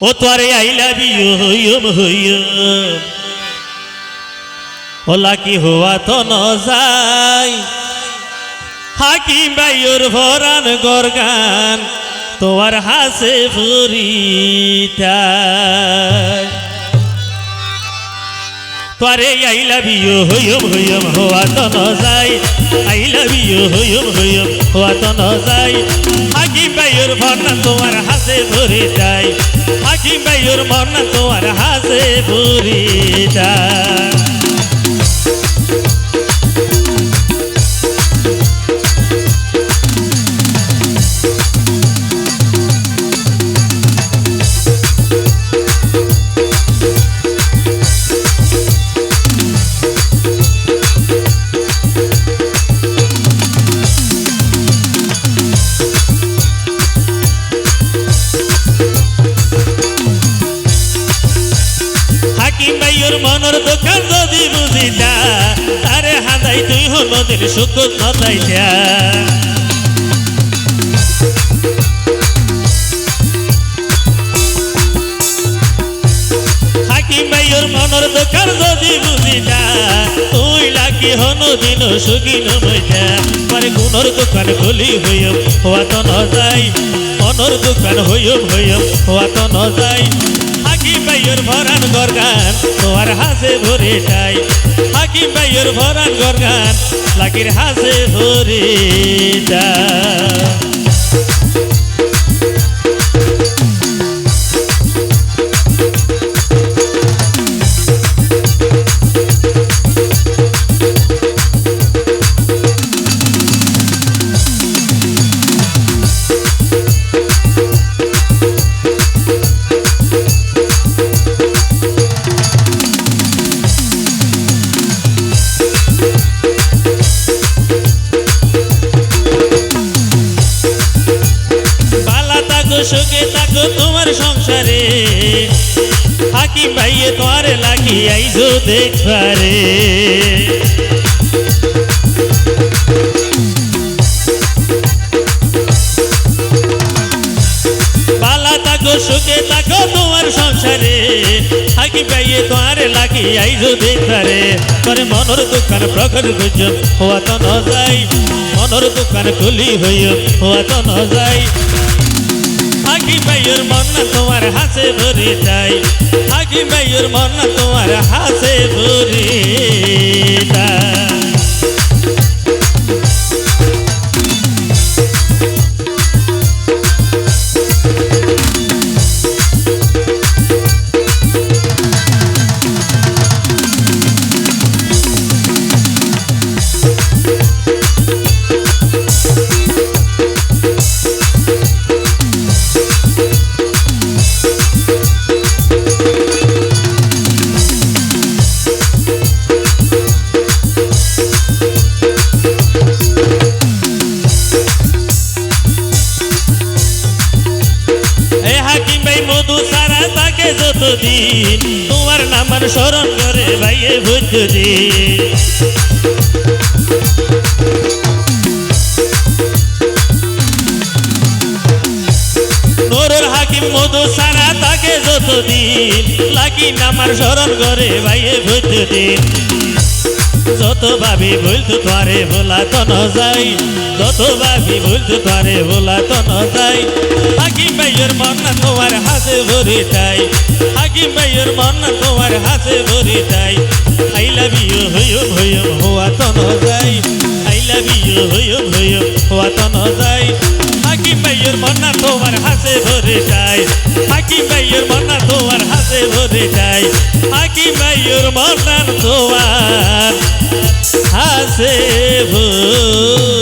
ও তোরে I love you হইম হইম ওলা কি হওয়া তো ন যাই হাকিম বাইর ভরান গরগান তোমার হাসে ফুরিতাই তোরে আই লাভ ইউ হইম হইম হওয়া তো ন যাই আই লাভ ইউ হইম হইম হওয়া তো ন যাই হাকিম বাইর বর্ণ তোমার হাসে ভরে যায়। হাকিম বাইর বর্ণ তোমার হাসে ভরে হাকিম ভাইয়ের মনের দোকান যদি বুঝিতা তারে হাদাই তুই হলো দিন সুখ নদাইতা ভাইয়ের মনের দোকান যদি বুঝিতা তুই লাগি হনো দিন সুখী নইতা পরে গুণর দোকান খুলি হইম হওয়া তো ন দোকান হইম হইম হওয়া তো ভাইয়ের ভরান গরগান তোমার হাসে ভরে যাই হাকিম ভাইয়ের ভরান গরগান লাগির হাসে ভরে যায় সুখে তোমার সংসারে। হাকিম আইজো সুখে তোমার সংসারে। পাইয়ে তোমার লাগি আইজো দেখবারে। তোরে মনের দোকান প্রখর গুজব হওয়া তো ন মনের দোকান খুলি হইয় হওয়া তো ন হাকিম ভাইয়ের মন তোমার হাসে ভরে যায় আগি ভাইয়ের মন তোমার হাসে ভরে যায় যতদিন তোমার নামার স্মরণ করে ভাইয়ে নোরের হাকিম মধু সারা থাকে যতদিন লাগি নামার স্মরণ করে ভাইয়ে বুঝদিন যত ভাবি ভুলতু তোরে ভোলা তো ন যাই। যত ভাবি ভুলতু তোরে ভোলা তো ন যাই। হাকিম ভাইয়ের মন না তোমার হাতে ভরে যাই। হাকিম ভাইয়ের মন না তোমার হাতে ভরে যাই। আই লাভ ইউ হইম হইম হওয়া তো ন যাই। আই লাভ ইউ হইম হইম হওয়া তো ন যাই। হাকিম ভাইয়ের মন না তোমার হাতে ভরে যায় হাকিম ভাইয়ের মন না তোমার হাতে ভরে যায় হাকিম ভাইয়ের মন না তোমার से वो